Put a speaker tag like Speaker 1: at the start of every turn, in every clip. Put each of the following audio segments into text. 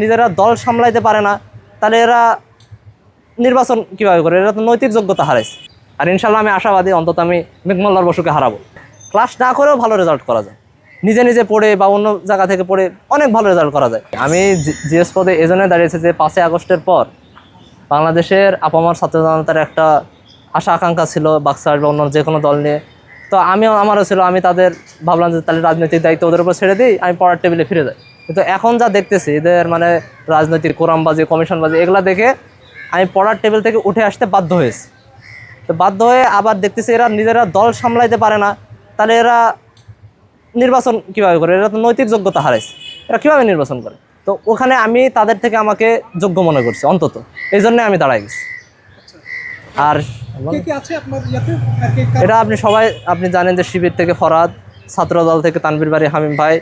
Speaker 1: নিজেরা দল সামলাইতে পারে না, তাহলে এরা নির্বাচন কীভাবে করে এরা তো নৈতিক যোগ্যতা হারাইছে। আর ইনশাল্লাহ আমি আশাবাদী, অন্তত আমি মেঘমল্লার বসুকে হারাবো। ক্লাস না করেও ভালো রেজাল্ট করা যায়। নিজে নিজে পড়ে বা অন্য জায়গা থেকে পড়ে অনেক ভালো রেজাল্ট করা যায়। আমি জিএস পদে এই জন্য দাঁড়িয়েছি যে পাঁচই আগস্টের পর বাংলাদেশের আপামার ছাত্র জনতার একটা আশা আকাঙ্ক্ষা ছিল, বাক্সার বা অন্য যে কোনো দল নিয়ে। তো আমিও, আমারও ছিল, আমি তাদের ভাবলাম যে তাহলে রাজনৈতিক দায়িত্ব ওদের উপর ছেড়ে দিই, আমি পড়ার টেবিলে ফিরে যাই। কিন্তু এখন যা দেখতেছি এদের মানে রাজনৈতিক কোরামবাজি কমিশনবাজি এগুলা দেখে আমি পড়ার টেবিল থেকে উঠে আসতে বাধ্য হয়েছি। তো বাধ্য হয়ে আবার দেখতেছি এরা নিজেরা দল সামলাইতে পারে না। তাহলে এরা নির্বাচন কীভাবে করে? এরা তো নৈতিক যোগ্যতা হারাইছে। এরা কীভাবে নির্বাচন করে? তো ওখানে আমি তাদের থেকে আমাকে যোগ্য মনে করছি অন্তত। এই জন্যে আমি দাঁড়াই গেছি। আর এটা আপনি সবাই আপনি জানেন যে শিবির থেকে ফরাদ ছাত্র দল থেকে তানবির বাড়ি হামিম ভাই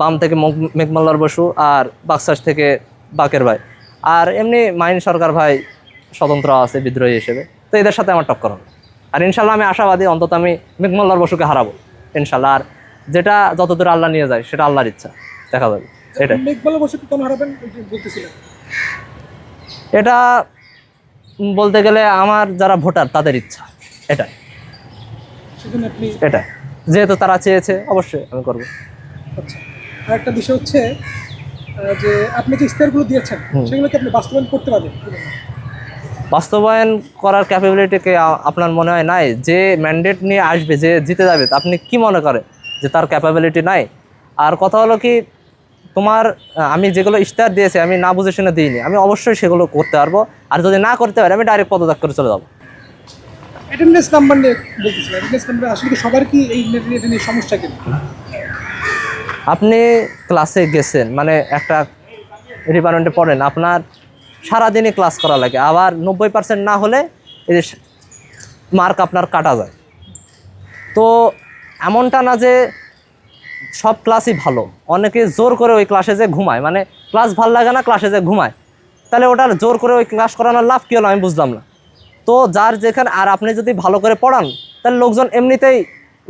Speaker 1: বাম থেকে মেঘমাল্লার বসু আর বাক্সাস থেকে বাকের ভাই। আর এমনি মাইন সরকার ভাই স্বতন্ত্র আছে বিদ্রোহী হিসেবে। তো এদের সাথে আমার টক্কর হবে। আর ইনশাল্লাহ আমি আশাবাদী অন্তত আমি মেঘমাল্লার বসুকে হারাবো ইনশাল্লাহ। আর যেটা যতদূর আল্লাহ নিয়ে যায় সেটা আল্লাহর ইচ্ছা। দেখা যাবে।
Speaker 2: কেন হারাবেন বলতেছিলেন?
Speaker 1: এটা বলতে গেলে আমার যারা ভোটার তাদের ইচ্ছা।
Speaker 2: আপনি
Speaker 1: এটাই। যেহেতু তারা চেয়েছে অবশ্যই আমি করব।
Speaker 2: আচ্ছা। আর একটা বিষয় হচ্ছে যে আপনি যে ইস্তারগুলো দিয়েছেন সেগুলো কি আপনি বাস্তবায়ন করতে পারবেন?
Speaker 1: বাস্তবায়ন করার ক্যাপাবিলিটিকে আপনার মনে হয় নাই? যে ম্যান্ডেট নিয়ে আসবে যে জিতে যাবে আপনি কি মনে করেন যে তার ক্যাপাবিলিটি নাই? আর কথা হলো কি তোমার আমি যেগুলো ইশতেহার দিয়েছি আমি না বুঝে শুনে দিইনি। আমি অবশ্যই সেগুলো করতে পারব। আর যদি না করতে পারি আমি ডাইরেক্ট পদত্যাগ করে চলে যাব।
Speaker 2: অ্যাটেন্ডেন্স নাম্বার নিয়ে বলতেছিলেন অ্যাটেন্ডেন্স নাম্বার আসলে সবার কি এই সমস্যা কিনা
Speaker 1: আপনি ক্লাসে গেছেন মানে একটা ডিপার্টমেন্টে পড়েন, আপনার সারাদিনই ক্লাস করা লাগে। আবার নব্বই পার্সেন্ট না হলে এই যে মার্ক আপনার কাটা যায়। তো এমনটা না যে সব ক্লাসই ভালো। অনেকে জোর করে ওই ক্লাসে যে ঘুমায় মানে ক্লাস ভালো লাগে না ক্লাসে যে ঘুমায়। তাহলে ওটার জোর করে ওই ক্লাস করানোর লাভ কী হলো আমি বুঝলাম না। তো যার যেখানে, আর আপনি যদি ভালো করে পড়ান, তাহলে লোকজন এমনিতেই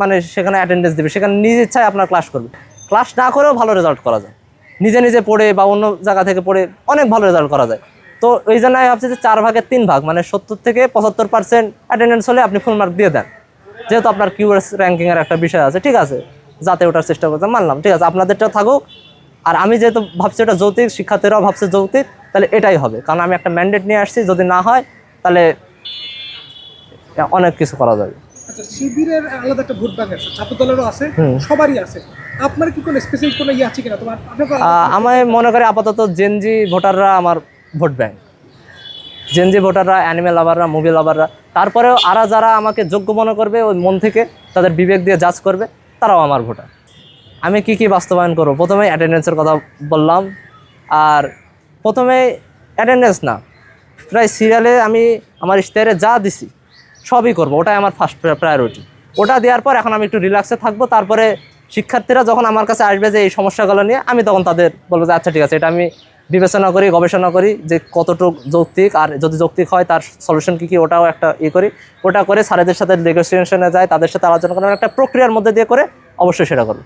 Speaker 1: মানে সেখানে অ্যাটেন্ডেন্স দেবে, সেখানে নিজ ইচ্ছায় আপনার ক্লাস করবে। ক্লাস না করেও ভালো রেজাল্ট করা যায়। নিজে নিজে পড়ে বা অন্য জায়গা থেকে পড়ে অনেক ভালো রেজাল্ট করা যায়। তো ওই জন্য আমি ভাবছি যে চার ভাগের তিন ভাগ মানে সত্তর থেকে পঁচাত্তর পার্সেন্ট অ্যাটেন্ডেন্স হলে আপনি ফুল মার্ক দিয়ে দেন। যেহেতু আপনার কিউএস র্যাঙ্কিংয়ের একটা বিষয় আছে, ঠিক আছে? যাতে ওঠার চেষ্টা করতে মানলাম, ঠিক আছে? আপনাদেরটা থাকুক। আর আমি যেহেতু ভাবছি ওটা যৌক্তিক শিক্ষার্থীরাও ভাবছে যৌক্তিক তাহলে এটাই হবে। কারণ আমি একটা ম্যান্ডেট নিয়ে আসছি, যদি না হয়, তাহলে অনেক কিছু করা যাবে।
Speaker 2: আচ্ছা শিবিরের আলাদা একটা ভোট ব্যাংক আছে ছাত্র দলেরও আছে সবারই আছে। আপনার কি কোনো স্পেসিফিক কোনো ইয়ে আছে কিনা? তোমার আপনার কোনো
Speaker 1: আহ, আমি মনে করি আপাতত জেনজি ভোটাররা আমার ভোট ব্যাংক। জেনজি ভোটাররা অ্যানিমেল লাভাররা মুভি লাভাররা তারপরেও আরা যারা আমাকে যোগ্য মনে করবে ওই মন থেকে তাদের বিবেক দিয়ে জাজ করবে তারাও আমার ভোটার আমি কি কি বাস্তবায়ন করব? প্রথমে অ্যাটেন্ডেন্সের কথা বললাম আর প্রথমে অ্যাটেন্ডেন্স না। প্রায় সিরিয়ালে আমি আমার ইশতেহারে যা দিছি সবই করব, ওটাই আমার ফার্স্ট প্রায়োরিটি ওটা দেওয়ার পর এখন আমি একটু রিল্যাক্সে থাকব, তারপরে শিক্ষার্থীরা যখন আমার কাছে আসবে যে এই সমস্যাগুলো নিয়ে, আমি তখন তাদের বলব যে আচ্ছা ঠিক আছে, এটা আমি বিবেচনা করি, গবেষণা করি যে কতটুকু যৌক্তিক, আর যদি যৌক্তিক হয় তার সলিউশন কী কী, ওটাও একটা ই করি। ওটা করে স্যারেদের সাথে নেগোসিয়েশনে যায় তাদের সাথে আলোচনা করার একটা প্রক্রিয়ার মধ্যে দিয়ে করে অবশ্যই সেটা করব।